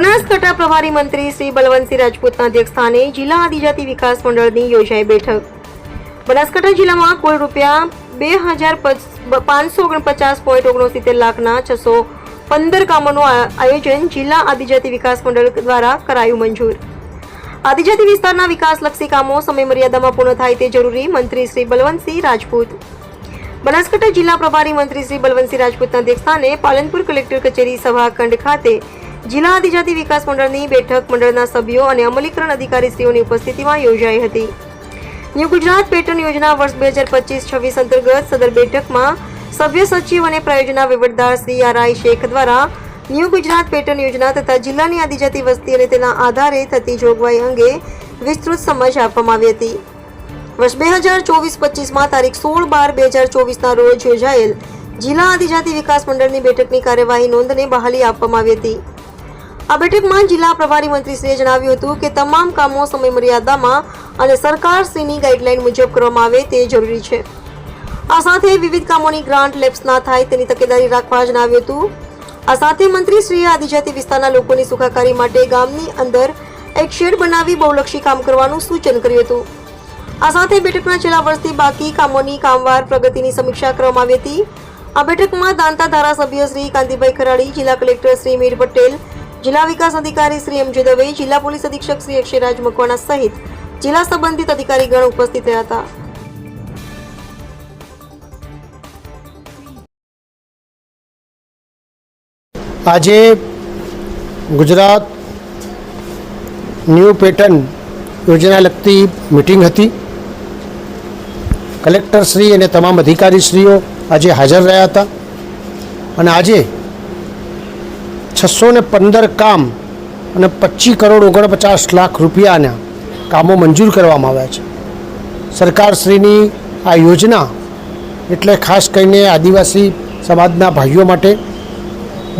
બનાસકાંઠા પ્રભારી મંત્રી શ્રી બલવંતસિંહ રાજપૂતના અધ્યક્ષસ્થાને જિલ્લા આદિજાતિ વિકાસ મંડળની યોજાઈ બેઠક. બનાસકાંઠા જિલ્લામાં કુલ રૂપિયા બે હજાર પાંચસો ઓગણપચાસ પોઈન્ટ ઓગણસિત્તેર લાખના છસો પંદર કામોનું આયોજન જિલ્લા આદિજાતિ વિકાસ મંડળ દ્વારા કરાયું મંજૂર. આદિજાતિ વિસ્તારના વિકાસલક્ષી કામો સમયમર્યાદામાં પૂર્ણ થાય તે જરૂરી મંત્રી શ્રી બલવંતસિંહ રાજપૂત. બનાસકાંઠા જિલ્લા પ્રભારી મંત્રી શ્રી બલવંતસિંહ રાજપૂતના અધ્યક્ષસ્થાને પાલનપુર કલેક્ટર કચેરી સભાખંડ ખાતે જિલ્લા આદિજાતિ વિકાસ મંડળની બેઠક મંડળના સભ્યો અને અમલીકરણ અધિકારીશ્રીઓની ઉપસ્થિતિમાં યોજાઈ હતી. ન્યૂ ગુજરાત પેટર્ન યોજના વર્ષ બે હજાર પચીસ છવ્વીસ અંતર્ગત સદર બેઠકમાં સભ્ય સચિવ અને પ્રયોજના વહીવટદાર શ્રી આર આઈ શેખ દ્વારા ન્યૂ ગુજરાત પેટર્ન યોજના તથા જિલ્લાની આદિજાતિ વસ્તી અને તેના આધારે થતી જોગવાઈ અંગે વિસ્તૃત સમજ આપવામાં આવી હતી. વર્ષ બે હજાર ચોવીસ પચીસમાં તારીખ સોળ બાર બે હજાર ચોવીસના રોજ યોજાયેલ જિલ્લા આદિજાતિ વિકાસ મંડળની બેઠકની કાર્યવાહી નોંધને બહાલી આપવામાં આવી હતી. આ બેઠકમાં જિલ્લા પ્રભારી મંત્રીશ્રીએ જણાવ્યું હતું કે તમામ કામો સમય મર્યાદામાં અને સરકારશ્રીની ગાઈડલાઈન મુજબ કરવામાં આવે તે જરૂરી છે. આ સાથે વિવિધ કામોની ગ્રાન્ટ લેપ્સ ના થાય તેની તકેદારી રાખવા જણાવ્યું હતું. આ સાથે મંત્રીશ્રીએ આદિજાતિ વિસ્તારના લોકોની સુખાકારી માટે ગામની અંદર એક શેડ બનાવી બહુલક્ષી કામ કરવાનું સૂચન કર્યું હતું. આ સાથે બેઠકના છેલ્લા વર્ષથી બાકી કામોની કામવાર પ્રગતિની સમીક્ષા કરવામાં આવી હતી. આ બેઠકમાં દાંતા ધારાસભ્ય શ્રી કાંતિભાઈ ખરાડી, જિલ્લા કલેક્ટર શ્રી મીર પટેલ જિલ્લા વિકાસ અધિકારી શ્રી એમ જે દવે જિલ્લા પોલીસ અધિક્ષક શ્રી અક્ષયરાજ મકવાણા સહિત જિલ્લા સંબંધિત અધિકારીગણ ઉપસ્થિત રહ્યા હતા. આજે ગુજરાત ન્યૂ પેટર્ન યોજના લગતી મિટિંગ હતી. કલેક્ટરશ્રી અને તમામ અધિકારીશ્રીઓ આજે હાજર રહ્યા હતા. અને આજે છસો ને પંદર કામ અને પચીસ કરોડ ઓગણપચાસ લાખ રૂપિયાના કામો મંજૂર કરવામાં આવ્યા છે. સરકારશ્રીની આ યોજના એટલે ખાસ કરીને આદિવાસી સમાજના ભાઈઓ માટે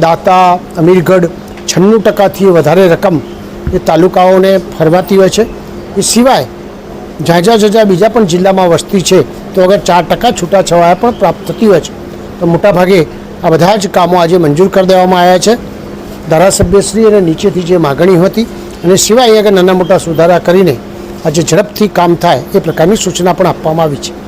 દાતા, અમીરગઢ છન્નું ટકાથી વધારે રકમ એ તાલુકાઓને ફરવાતી હોય છે. એ સિવાય ઝાઝા ઝાઝા બીજા પણ જિલ્લામાં વસ્તી છે, તો અગર ચાર ટકા છૂટાછવાયા પણ પ્રાપ્ત થતી હોય છે, તો મોટાભાગે આ બધા જ કામો આજે મંજૂર કરી દેવામાં આવ્યા છે. ધારાસભ્યશ્રી અને નીચેથી જે માગણી હતી અને સિવાય આગળ નાના મોટા સુધારા કરીને આજે ઝડપથી કામ થાય એ પ્રકારની સૂચના પણ આપવામાં આવી છે.